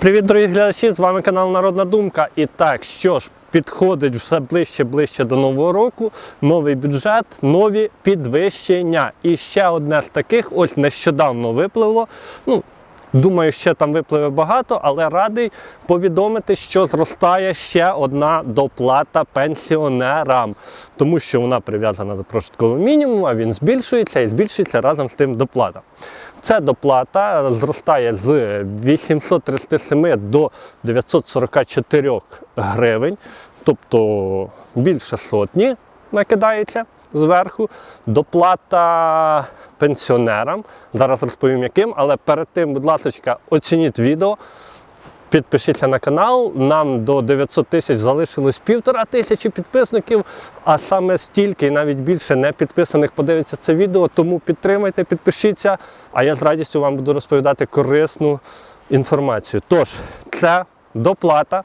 Привіт, дорогі глядачі! З вами канал Народна Думка. І так, що ж, підходить все ближче ближче до нового року. Новий бюджет, нові підвищення. І ще одне з таких, ось нещодавно випливло. Ну, Думаю, ще там випливе багато, але радий повідомити, що зростає ще одна доплата пенсіонерам, тому що вона прив'язана до прожиткового мінімуму, а він збільшується і збільшується разом з тим доплата. Ця доплата зростає з 837 до 944 гривень, тобто більше сотні накидається зверху. Доплата пенсіонерам. Зараз розповім яким, але перед тим, будь ласка, оцініть відео. Підпишіться на канал. Нам до 900 тисяч залишилось півтора тисячі підписників, а саме стільки і навіть більше не підписаних подивиться це відео. Тому підтримайте, підпишіться, а я з радістю вам буду розповідати корисну інформацію. Тож, це доплата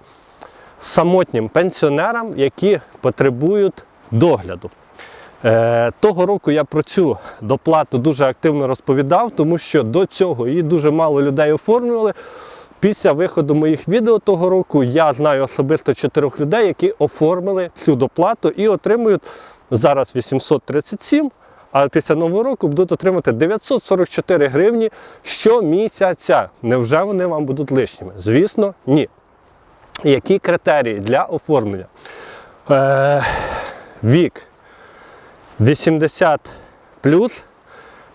самотнім пенсіонерам, які потребують догляду. Е, Того року я про цю доплату дуже активно розповідав, тому що до цього її дуже мало людей оформлювали. Після виходу моїх відео того року я знаю особисто чотирьох людей, які оформили цю доплату і отримують зараз 837, а після нового року будуть отримати 944 гривні щомісяця. Невже вони вам будуть лишніми? Звісно, ні. Які критерії для оформлення? Е, вік 80 плюс,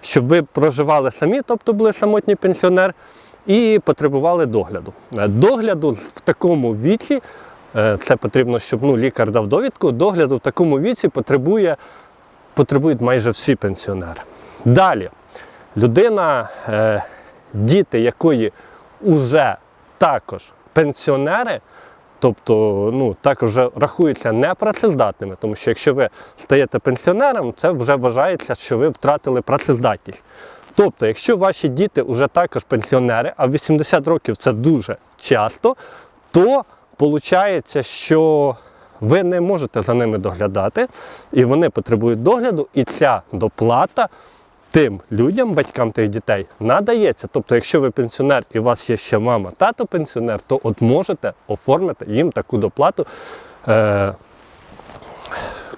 щоб ви проживали самі, тобто були самотній пенсіонер, і потребували догляду. Е, Догляду в такому віці, е, це потрібно, щоб ну, лікар дав довідку, догляду в такому віці потребує, потребують майже всі пенсіонери. Далі, людина, е, діти якої вже також пенсіонери, Тобто, ну, також рахуються непрацездатними, тому що якщо ви стаєте пенсіонером, це вже вважається, що ви втратили працездатність. Тобто, якщо ваші діти вже також пенсіонери, а в 80 років це дуже часто, то виходить, що ви не можете за ними доглядати, і вони потребують догляду, і ця доплата тим людям, батькам тих дітей, надається. Тобто, якщо ви пенсіонер і у вас є ще мама, тато пенсіонер, то от можете оформити їм таку доплату е,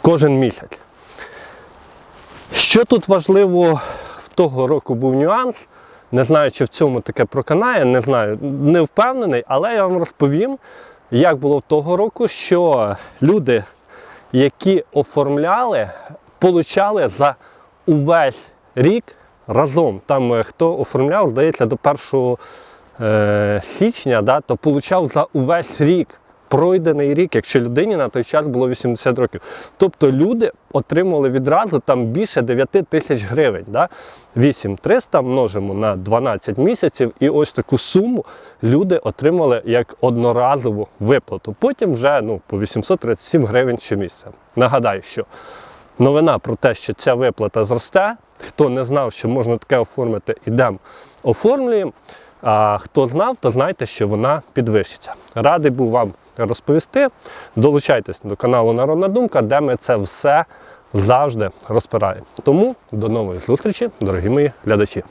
кожен місяць. Що тут важливо, в того року був нюанс. Не знаю, чи в цьому таке проканає, не знаю, не впевнений, але я вам розповім, як було в того року, що люди, які оформляли, получали за увесь рік разом. Там е, хто оформляв, здається, до 1 е, січня, да, то получав за увесь рік. Пройдений рік, якщо людині на той час було 80 років. Тобто люди отримували відразу там більше 9 тисяч гривень. Да? 8300 множимо на 12 місяців, і ось таку суму люди отримали як одноразову виплату. Потім вже ну, по 837 гривень щомісяця. Нагадаю, що новина про те, що ця виплата зросте. Хто не знав, що можна таке оформити, ідемо оформлюємо. А хто знав, то знайте, що вона підвищиться. Радий був вам розповісти. Долучайтесь до каналу Народна Думка, де ми це все завжди розпираємо. Тому до нової зустрічі, дорогі мої глядачі.